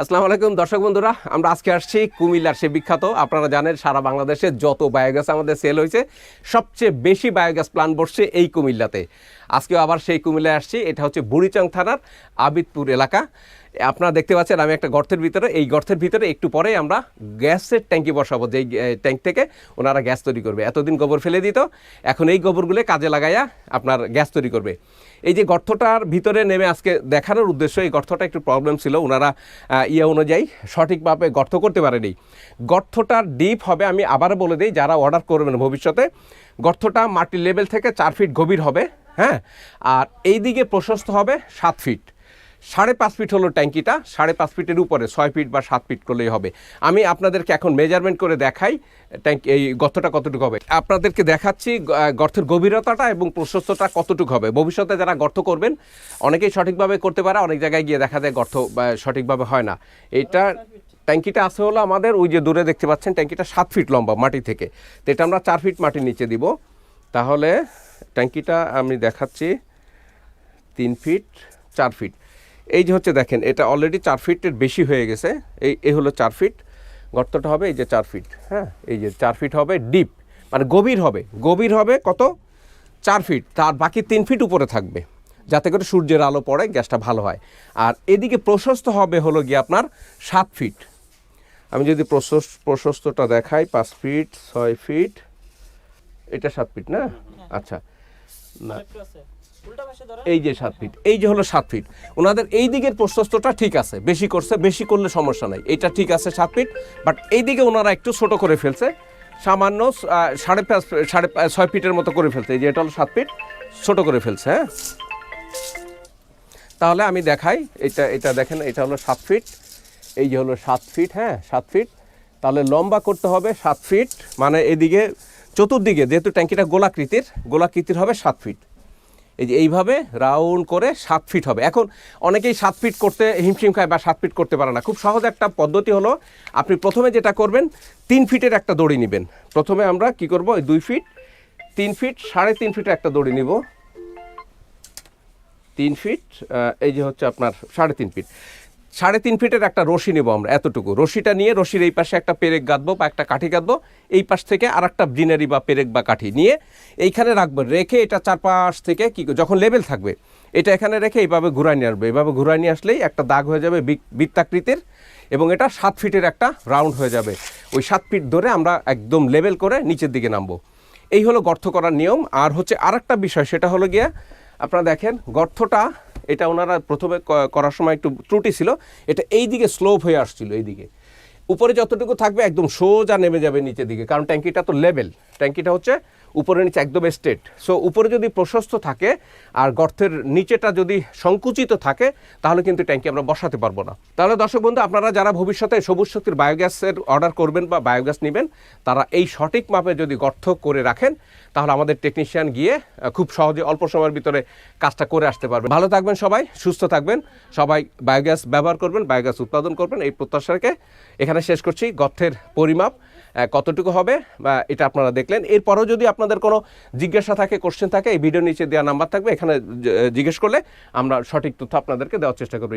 আসসালামু আলাইকুম, দর্শক বন্ধুরা, আমরা আজকে আসছি কুমিল্লার সে বিখ্যাত, আপনারা জানেন সারা বাংলাদেশে যত বায়োগ্যাস আমাদের সেল হয়েছে, সবচেয়ে বেশি বায়োগ্যাস প্লান্ট বসছে এই কুমিল্লাতে। আজকেও আবার সেই কুমিল্লায় আসছি, এটা হচ্ছে বুড়িচং থানার আবিদপুর এলাকা। আপনারা দেখতে পাচ্ছেন আমি একটা গর্তের ভিতরে, এই গর্তের ভিতরে একটু পরে আমরা গ্যাসের ট্যাঙ্কি বসাবো, যেই ট্যাঙ্ক থেকে ওনারা গ্যাস তৈরি করবে। এতদিন গোবর ফেলে দিত, এখন এই গোবরগুলো কাজে লাগাইয়া আপনার গ্যাস তৈরি করবে। এই যে গর্তটার ভিতরে নেমে আজকে দেখানোর উদ্দেশ্য, এই গর্তটা একটু প্রবলেম ছিল, ওনারা ইয়ে অনুযায়ী সঠিকভাবে গর্ত করতে পারেনি। গর্তটার ডিপ হবে, আমি আবার বলে দিই, যারা অর্ডার করবেন ভবিষ্যতে, গর্তটা মাটির লেভেল থেকে চার ফিট গভীর হবে হ্যাঁ? আর এই দিকে প্রশস্ত হবে সাত ফিট সাড়ে পাঁচ ফিট হলো ট্যাঙ্কিটা, সাড়ে পাঁচ ফিটের উপরে, ছয় ফিট বা সাত ফিট করলেই হবে। আমি আপনাদেরকে এখন মেজারমেন্ট করে দেখাই, ট্যাঙ্ক, এই গর্তটা কতটুকু হবে। আপনাদেরকে দেখাচ্ছি গর্তের গভীরতাটা এবং প্রশস্ততা কতটুকু হবে। ভবিষ্যতে যারা গর্ত করবেন, অনেকেই সঠিকভাবে করতে পারে, অনেক জায়গায় গিয়ে দেখা যায় গর্ত সঠিকভাবে হয় না। এটা ট্যাঙ্কিটা আছে হলো আমাদের, ওই যে দূরে দেখতে পাচ্ছেন, ট্যাঙ্কিটা সাত ফিট লম্বা মাটি থেকে। তো এটা আমরা চার ফিট মাটির নিচে দিব। তাহলে ট্যাঙ্কিটা আমি দেখাচ্ছি, তিন ফিট, চার ফিট। এই যে হচ্ছে দেখেন, এটা অলরেডি চার ফিটের বেশি হয়ে গেছে। এই এ হলো চার ফিট গর্তটা হবে এই যে চার ফিট হ্যাঁ? এই যে চার ফিট হবে ডিপ মানে গভীর হবে। গভীর হবে কত? চার ফিট তার বাকি তিন ফিট উপরে থাকবে, যাতে করে সূর্যের আলো পড়ে, গ্যাসটা ভালো হয়। আর এদিকে প্রশস্ত হবে হলো গিয়ে আপনার সাত ফিট আমি যদি প্রশস্ত, প্রশস্তটা দেখাই, পাঁচ ফিট ছয় ফিট এটা সাত ফিট না? আচ্ছা। না। এই যে সাত ফিট এই যে হলো সাত ফিট ওনাদের এই দিকের প্রশস্তটা ঠিক আছে, বেশি করছে, বেশি করলে সমস্যা নাই। এটা ঠিক আছে সাত ফিট বাট এই দিকে ওনারা একটু ছোট করে ফেলছে। সামান্য সাড়ে পাঁচ, সাড়ে ছয় ফিটের মতো করে ফেলছে। এই যে এটা হলো সাত ফিট ছোট করে ফেলছে হ্যাঁ? তাহলে আমি দেখাই, এটা এটা দেখেন, এটা হলো সাত ফিট এই যে হলো সাত ফিট হ্যাঁ সাত ফিট তাহলে লম্বা করতে হবে সাত ফিট মানে এদিকে, চতুর্দিকে, যেহেতু ট্যাঙ্কিটা গোলাকৃতির গোলাকৃতির হবে সাত ফিট এই যে এইভাবে রাউন্ড করে সাত ফিট হবে। এখন অনেকেই সাত ফিট করতে হিমশিম খায় বা সাত ফিট করতে পারে না। খুব সহজ একটা পদ্ধতি হলো, আপনি প্রথমে যেটা করবেন, তিন ফিটের একটা দড়ি নেবেন। প্রথমে আমরা কি করব ওই দুই ফিট, তিন ফিট, সাড়ে তিন ফিটের একটা দড়ি নিব। তিন ফিট এই যে হচ্ছে আপনার সাড়ে তিন ফিট। সাড়ে তিন ফিটের একটা রশি নেব আমরা, এতটুকু। রশিটা নিয়ে রশির এই পাশে একটা পেরেক গাঁথবো বা একটা কাঠি গাঁথবো এই পাশ থেকে আর একটা জিনারি বা পেরেক বা কাঠি নিয়ে এইখানে রাখব। রেখে এটা চারপাশ থেকে কি যখন লেবেল থাকবে, এটা এখানে রেখে এইভাবে ঘুরাই নিয়ে আসবে। এইভাবে ঘুরাই নিয়ে আসলেই একটা দাগ হয়ে যাবে বৃত্তাকৃতির এবং এটা সাত ফিটের একটা রাউন্ড হয়ে যাবে। ওই সাত ফিট ধরে আমরা একদম লেভেল করে নিচের দিকে নামবো। এই হলো গর্ত করার নিয়ম। আর হচ্ছে আরেকটা বিষয়, সেটা হলো গিয়া আপনারা দেখেন গর্তটা এটা ওনারা প্রথমে করার সময় একটু ত্রুটি ছিল। এটা এই দিকে স্লোপ হয়ে আসছিল এই দিকে উপরে যতটুকু থাকবে একদম সোজা নেমে যাবে নিচের দিকে, কারণ ট্যাঙ্কিটা তো লেভেল ট্যাঙ্কিটা হচ্ছে উপরে নিচে একদম স্টেট সো উপরে যদি প্রশস্ত থাকে আর গর্তের নিচেটা যদি সংকুচিত থাকে, তাহলে কিন্তু ট্যাঙ্কি আমরা বসাতে পারব না। তাহলে দর্শক বন্ধু, আপনারা যারা ভবিষ্যতে সবুজ শক্তির বায়োগ্যাসের অর্ডার করবেন বা বায়োগ্যাস নেবেন, তারা এই সঠিক মাপে যদি গর্ত করে রাখেন, তাহলে আমাদের টেকনিশিয়ান গিয়ে খুব সহজে অল্প সময়ের ভিতরে কাজটা করে আসতে পারবে ভালো থাকবেন সবাই, সুস্থ থাকবেন। সবাই বায়োগ্যাস ব্যবহার করবেন বায়োগ্যাস উৎপাদন করবেন, এই প্রত্যাশাকে এখানে শেষ করছি গর্থের পরিমাপ কতটুকু হবে, বা এটা আপনারা দেখলেন। এরপরও যদি আপনাদের কোনো জিজ্ঞাসা থাকে কোশ্চেন থাকে, এই ভিডিও নিচে দেওয়া নাম্বার থাকবে, এখানে জিজ্ঞেস করলে আমরা সঠিক তথ্য আপনাদেরকে দেওয়ার চেষ্টা করব